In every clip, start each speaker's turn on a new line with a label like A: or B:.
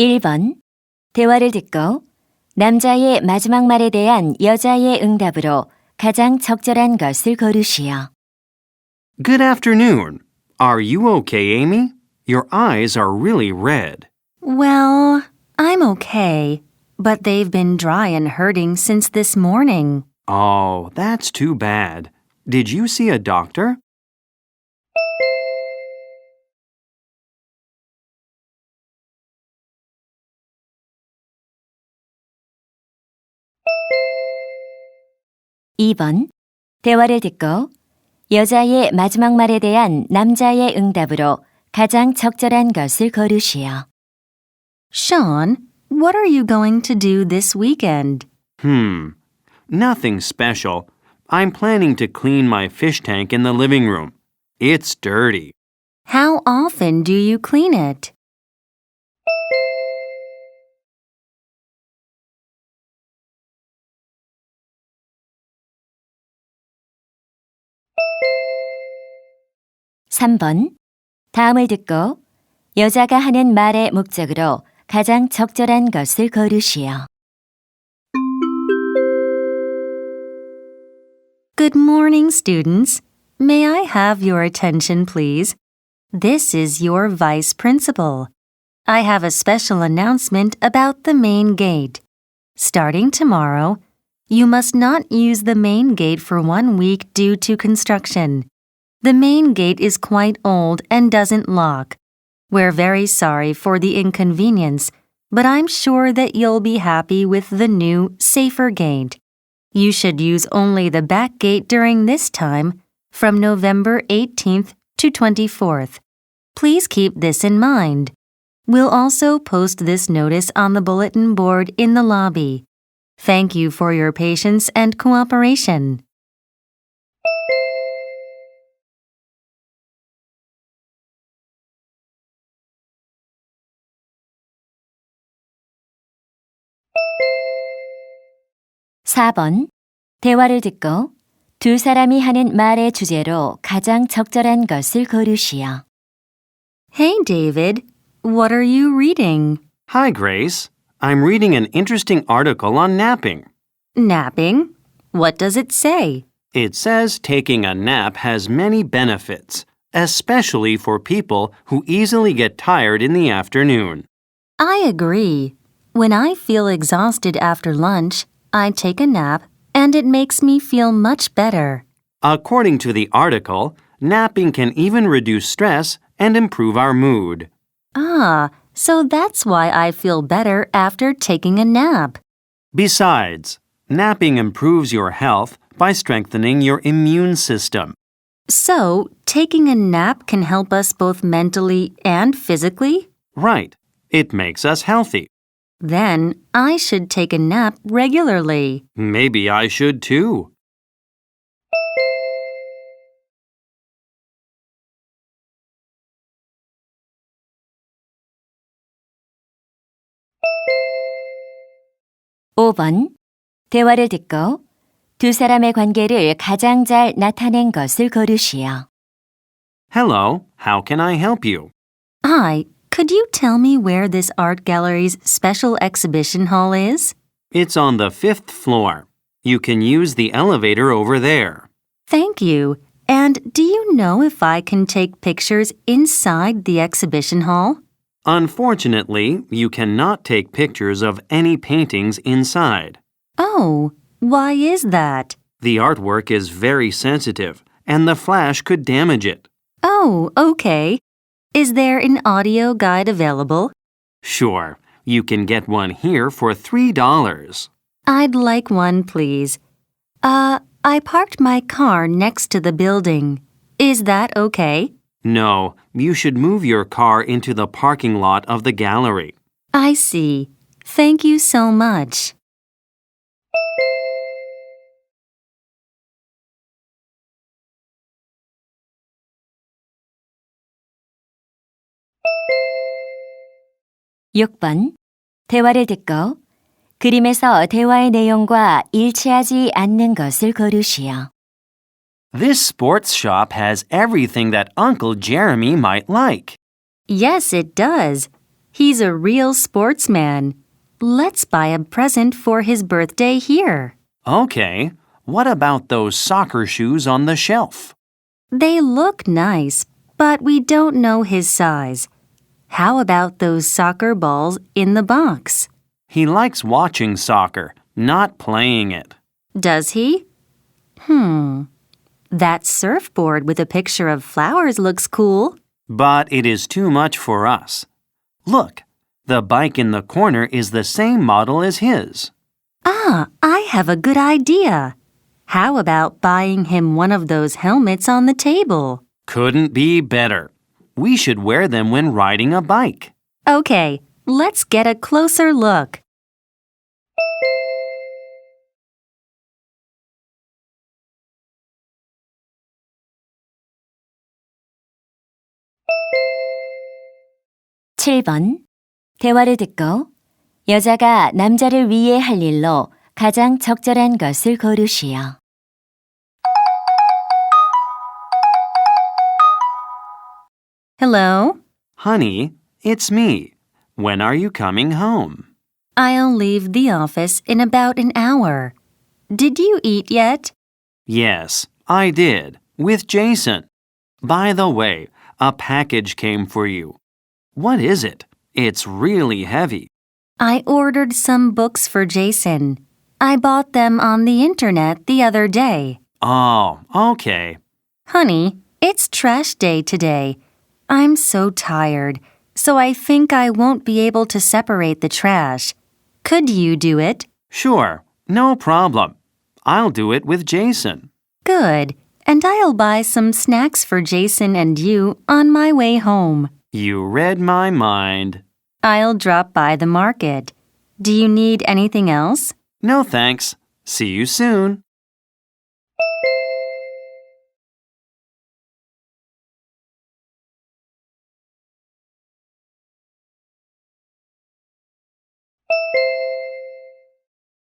A: 1번. 대화를 듣고 남자의 마지막 말에 대한 여자의 응답으로 가장 적절한 것을 고르시오.
B: Good afternoon. Are you okay, Amy? Your eyes are really red.
C: Well, I'm okay, but they've been dry and hurting since this morning.
B: Oh, that's too bad. Did you see a doctor?
A: 이 번 대화를 듣고 여자의 마지막 말에 대한 남자의 응답으로 가장 적절한 것을 고르시오.
C: Sean, what are you going to do this weekend?
B: Hmm. Nothing special. I'm planning to clean my fish tank in the living room. It's dirty.
C: How often do you clean it?
A: 삼번 다음을 듣고 여자가 하는 말의 목적으로 가장 적절한 것을 고르시오.
C: Good morning, students. May I have your attention, please? This is your vice principal. I have a special announcement about the main gate. Starting tomorrow, you must not use the main gate for one week due to construction. The main gate is quite old and doesn't lock. We're very sorry for the inconvenience, but I'm sure that you'll be happy with the new, safer gate. You should use only the back gate during this time, from November 18th to 24th. Please keep this in mind. We'll also post this notice on the bulletin board in the lobby. Thank you for your patience and cooperation.
A: 사 번 대화를 듣고 두 사람이 하는 말의 주제로 가장 적절한 것을 고르시오.
C: Hey, David. What are you reading?
B: Hi, Grace. I'm reading an interesting article on napping.
C: Napping? What does it say?
B: It says taking a nap has many benefits, especially for people who easily get tired in the afternoon.
C: I agree. When I feel exhausted after lunch, I take a nap and it makes me feel much better.
B: According to the article, napping can even reduce stress and improve our mood.
C: Ah, so that's why I feel better after taking a nap.
B: Besides, napping improves your health by strengthening your immune system.
C: So, taking a nap can help us both mentally and physically?
B: Right. It makes us healthy.
C: Then I should take a nap regularly.
B: Maybe I should too.
A: 오 번 대화를 듣고 두 사람의 관계를 가장 잘 나타낸 것을 고르시오.
B: Hello, how can I help you?
C: Hi, could you tell me where this art gallery's special exhibition hall is?
B: It's on the fifth floor. You can use the elevator over there.
C: Thank you. And do you know if I can take pictures inside the exhibition hall?
B: Unfortunately, you cannot take pictures of any paintings inside.
C: Oh, why is that?
B: The artwork is very sensitive, and the flash could damage it.
C: Oh, okay. Is there an audio guide available?
B: Sure, you can get one here for $3.
C: I'd like one, please. Uh, I parked my car next to the building. Is that okay?
B: No, you should move your car into the parking lot of the gallery.
C: I see. Thank you so much.
A: 육 번 대화를 듣고 그림에서 대화의 내용과 일치하지 않는 것을 고르시오.
B: This sports shop has everything that Uncle Jeremy might like.
C: Yes, it does. He's a real sportsman. Let's buy a present for his birthday here.
B: Okay. What about those soccer shoes on the shelf?
C: They look nice, but we don't know his size. How about those soccer balls in the box?
B: He likes watching soccer, not playing it.
C: Does he? Hmm. That surfboard with a picture of flowers looks cool.
B: But it is too much for us. Look, the bike in the corner is the same model as his.
C: Ah, I have a good idea. How about buying him one of those helmets on the table?
B: Couldn't be better We should wear them when riding a bike.
C: Okay, let's get a closer look.
A: 칠 번 대화를 듣고 여자가 남자를 위해 할 일로 가장 적절한 것을 고르시오.
C: Hello?
B: Honey, it's me. When are you coming home?
C: I'll leave the office in about an hour. Did you eat yet?
B: Yes, I did, with Jason. By the way, a package came for you. What is it? It's really heavy.
C: I ordered some books for Jason. I bought them on the internet the other day.
B: Oh, okay.
C: Honey, it's trash day today. I'm so tired, so I think I won't be able to separate the trash. Could you do it?
B: Sure, no problem. I'll do it with Jason.
C: Good. And I'll buy some snacks for Jason and you on my way home.
B: You read my mind.
C: I'll drop by the market. Do you need anything else?
B: No thanks. See you soon.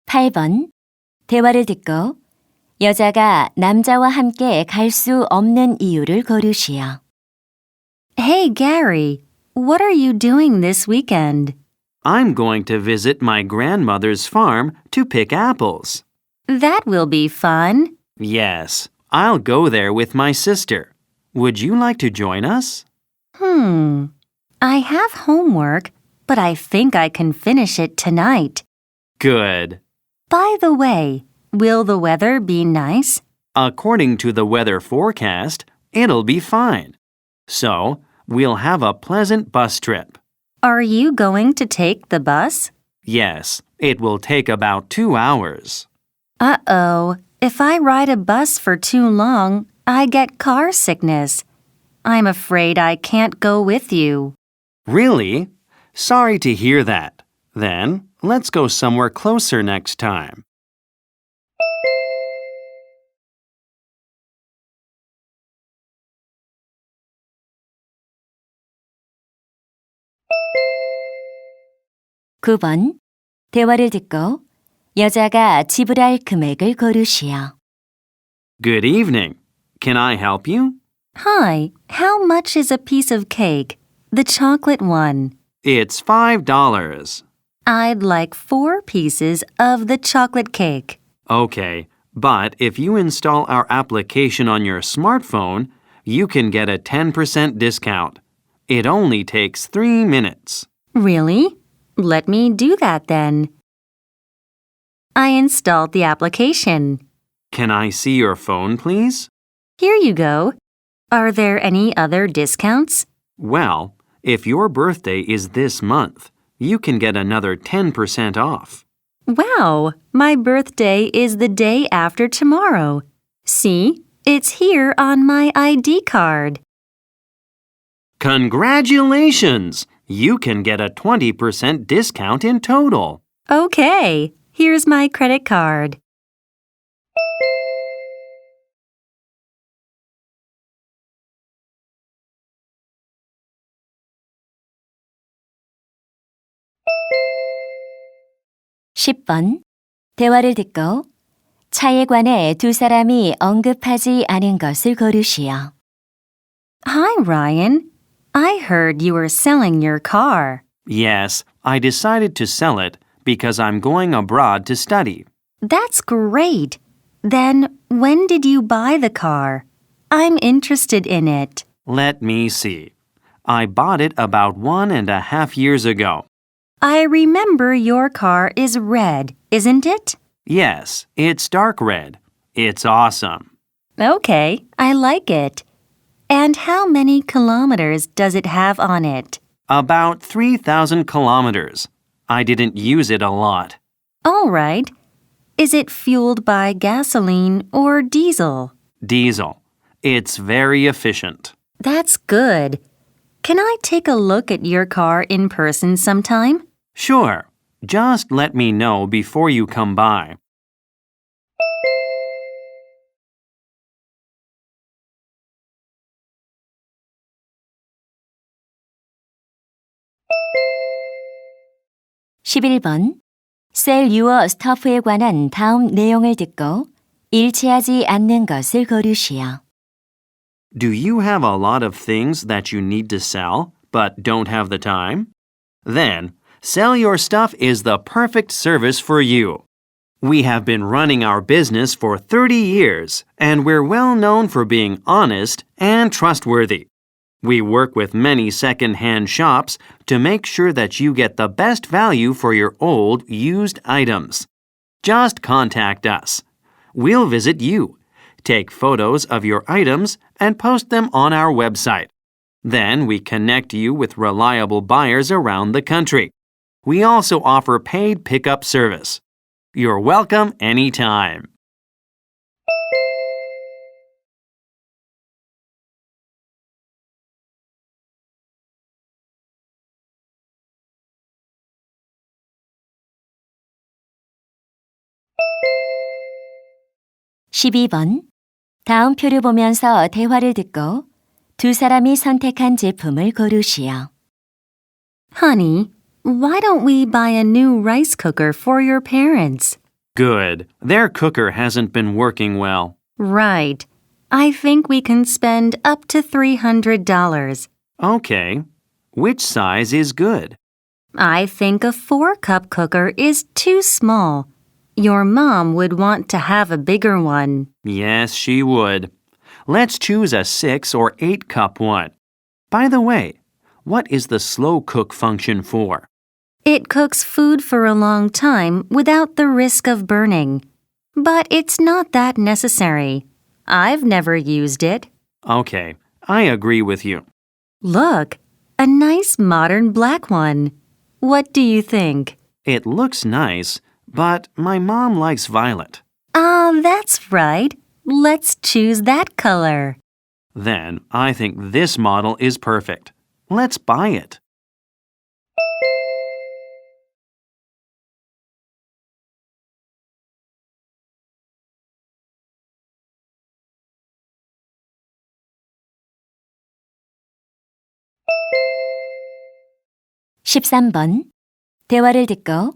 A: 팔 번 대화를 듣고 여자가 남자와 함께 갈 수 없는 이유를 고르시오.
C: Hey, Gary, what are you doing this weekend?
B: I'm going to visit my grandmother's farm to pick apples.
C: That will be fun.
B: Yes, I'll go there with my sister. Would you like to join us?
C: Hmm. I have homework, but I think I can finish it tonight.
B: Good.
C: By the way, will the weather be nice?
B: According to the weather forecast, it'll be fine. So, we'll have a pleasant bus trip.
C: Are you going to take the bus?
B: Yes, it will take about two hours.
C: Uh oh. If I ride a bus for too long, I get car sickness. I'm afraid I can't go with you.
B: Really? Sorry to hear that. Then, let's go somewhere closer next time.
A: 구 번 대화를 듣고 여자가 지불할 금액을 고르시오.
B: Good evening. Can I help you?
C: Hi, how much is a piece of cake? The chocolate one.
B: It's five dollars.
C: I'd like four pieces of the chocolate cake.
B: Okay, but if you install our application on your smartphone, you can get a 10% discount. It only takes three minutes.
C: Really? Let me do that then. I installed the application.
B: Can I see your phone, please?
C: Here you go. Are there any other discounts?
B: Well, if your birthday is this month, you can get another 10% off.
C: Wow, my birthday is the day after tomorrow. See, it's here on my ID card.
B: Congratulations! You can get a 20% discount in total.
C: Okay, here's my credit card.
A: 십 번 대화를 듣고 차에 관해 두 사람이 언급하지 않은 것을 고르시오.
C: Hi, Ryan. I heard you were selling your car.
B: Yes, I decided to sell it because I'm going abroad to study.
C: That's great. Then, when did you buy the car? I'm interested in it.
B: Let me see. I bought it about one and a half years ago.
C: I remember your car is red, isn't it?
B: Yes, it's dark red. It's awesome.
C: Okay, I like it. And how many kilometers does it have on it?
B: About 3,000 kilometers. I didn't use it a lot.
C: All right. Is it fueled by gasoline or diesel?
B: Diesel. It's very efficient.
C: That's good. Can I take a look at your car in person sometime?
B: Sure. Just let me know before you come by.
A: 십일 번 Sell your stuff에 관한 다음 내용을 듣고 일치하지 않는 것을 고르시오.
B: Do you have a lot of things that you need to sell, but don't have the time? Then, Sell Your Stuff is the perfect service for you. We have been running our business for 30 years, and we're well known for being honest and trustworthy. We work with many second-hand shops to make sure that you get the best value for your old, used items. Just contact us. We'll visit you, take photos of your items, and post them on our website. Then we connect you with reliable buyers around the country. We also offer paid pickup service. You're welcome anytime.
A: 십이 번 다음 표를 보면서 대화를 듣고 두 사람이 선택한 제품을 고르시오.
C: Honey, why don't we buy a new rice cooker for your parents?
B: Good. Their cooker hasn't been working well.
C: Right. I think we can spend up to $300.
B: Okay. Which size is good?
C: I think a four cup cooker is too small. Your mom would want to have a bigger one.
B: Yes, she would. Let's choose a six or eight cup one. By the way, what is the slow cook function for?
C: It cooks food for a long time without the risk of burning. But it's not that necessary. I've never used it.
B: Okay, I agree with you.
C: Look, a nice modern black one. What do you think?
B: It looks nice, but my mom likes violet.
C: Ah, that's right. Let's choose that color.
B: Then I think this model is perfect. Let's buy it.
A: 십삼 번 대화를 듣고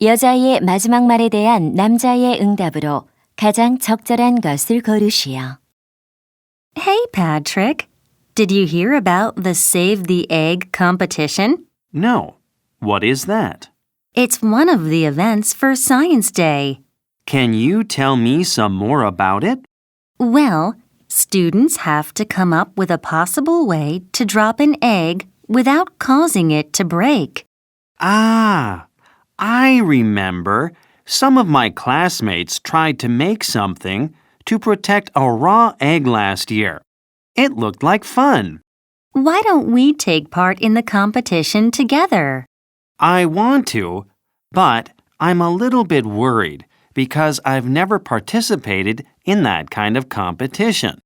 A: 여자의 마지막 말에 대한 남자의 응답으로 가장 적절한 것을 고르시오.
C: Hey, Patrick. Did you hear about the Save the Egg competition?
B: No. What is that?
C: It's one of the events for Science Day.
B: Can you tell me some more about it?
C: Well, students have to come up with a possible way to drop an egg without causing it to break.
B: Ah, I remember. Some of my classmates tried to make something to protect a raw egg last year. It looked like fun.
C: Why don't we take part in the competition together?
B: I want to, but I'm a little bit worried because I've never participated in that kind of competition.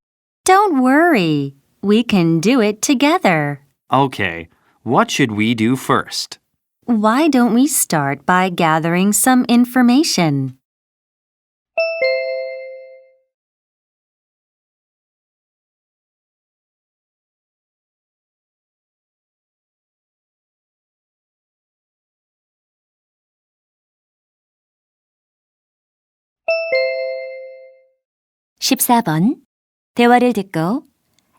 C: Don't worry. We can do it together.
B: Okay, what should we do first?
C: Why don't we start by gathering some information?
A: 십사 번 대화를 듣고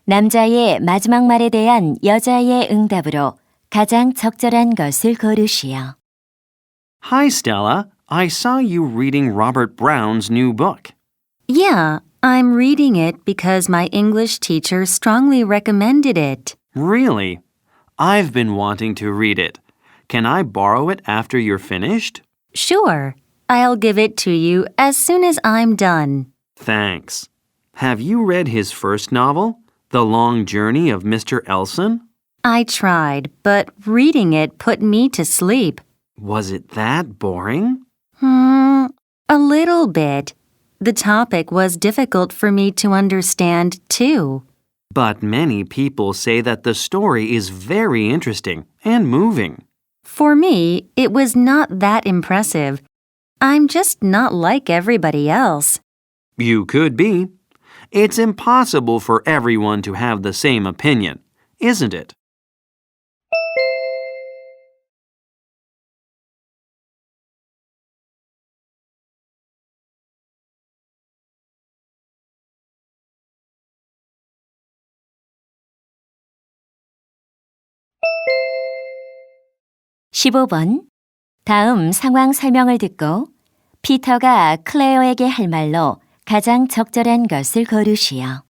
A: 남자의 마지막 말에 대한 여자의 응답으로 가장 적절한 것을 고르시오.
B: Hi, Stella. I saw you reading Robert Brown's new book.
C: Yeah, I'm reading it because my English teacher strongly recommended it.
B: Really? I've been wanting to read it. Can I borrow it after you're finished?
C: Sure, I'll give it to you as soon as I'm done.
B: Thanks. Have you read his first novel, The Long Journey of Mr. Elson?
C: I tried, but reading it put me to sleep.
B: Was it that boring?
C: Hmm, a little bit. The topic was difficult for me to understand, too.
B: But many people say that the story is very interesting and moving.
C: For me, it was not that impressive. I'm just not like everybody else.
B: You could be. It's impossible for everyone to have the same opinion, isn't it?
A: 십오 번 다음 상황 설명을 듣고 피터가 클레어에게 할 말로 가장 적절한 것을 고르시오.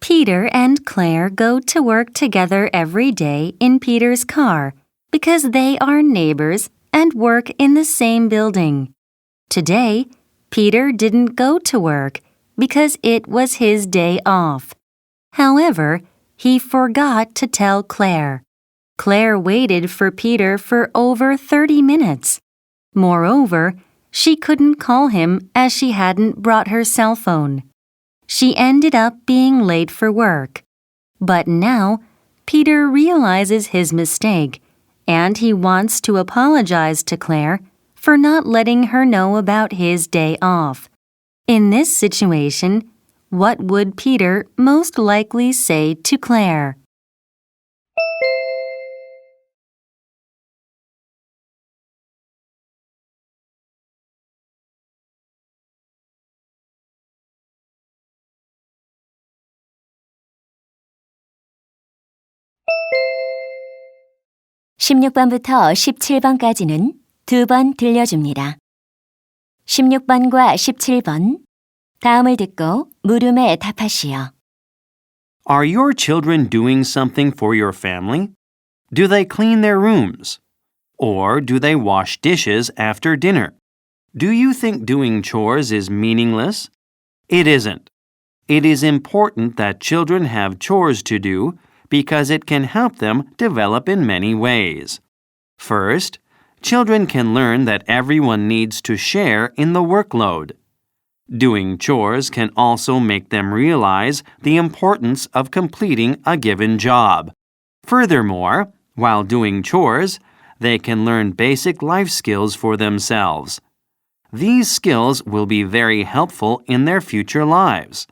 C: Peter and Claire go to work together every day in Peter's car because they are neighbors and work in the same building. Today, Peter didn't go to work because it was his day off. However, he forgot to tell Claire. Claire waited for Peter for over 30 minutes. Moreover, she couldn't call him as she hadn't brought her cell phone. She ended up being late for work. But now, Peter realizes his mistake and he wants to apologize to Claire for not letting her know about his day off. In this situation, what would Peter most likely say to Claire?
A: 십육 번부터 십칠 번까지는 두 번 들려줍니다. 십육 번과 십칠 번 다음을 듣고 물음에 답하시오.
B: Are your children doing something for your family? Do they clean their rooms? Or do they wash dishes after dinner? Do you think doing chores is meaningless? It isn't. It is important that children have chores to do because it can help them develop in many ways. First, children can learn that everyone needs to share in the workload. Doing chores can also make them realize the importance of completing a given job. Furthermore, while doing chores, they can learn basic life skills for themselves. These skills will be very helpful in their future lives.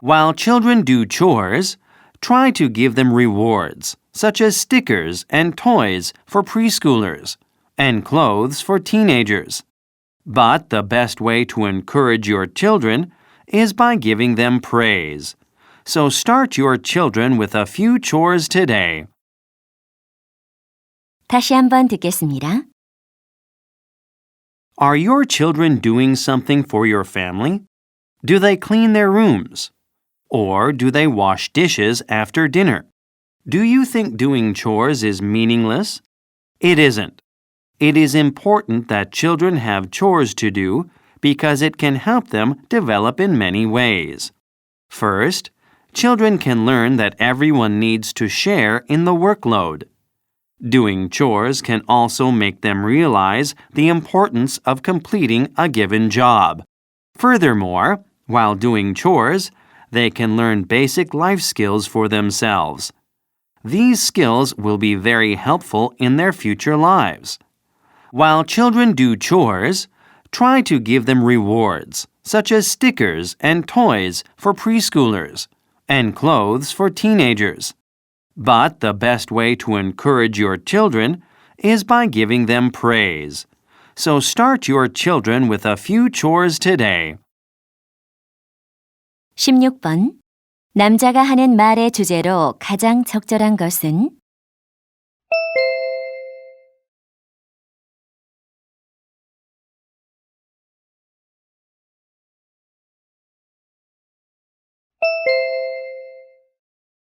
B: While children do chores, try to give them rewards, such as stickers and toys for preschoolers, and clothes for teenagers. But the best way to encourage your children is by giving them praise. So start your children with a few chores today.
A: 다시 한번 듣겠습니다.
B: Are your children doing something for your family? Do they clean their rooms? Or do they wash dishes after dinner? Do you think doing chores is meaningless? It isn't. It is important that children have chores to do because it can help them develop in many ways. First, children can learn that everyone needs to share in the workload. Doing chores can also make them realize the importance of completing a given job. Furthermore, while doing chores, they can learn basic life skills for themselves. These skills will be very helpful in their future lives. While children do chores, try to give them rewards, such as stickers and toys for preschoolers, and clothes for teenagers. But the best way to encourage your children is by giving them praise. So start your children with a few chores today.
A: 16번. 남자가 하는 말의 주제로 가장 적절한 것은?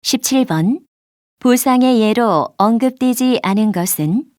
A: (17번) 보상의 예로 언급되지 않은 것은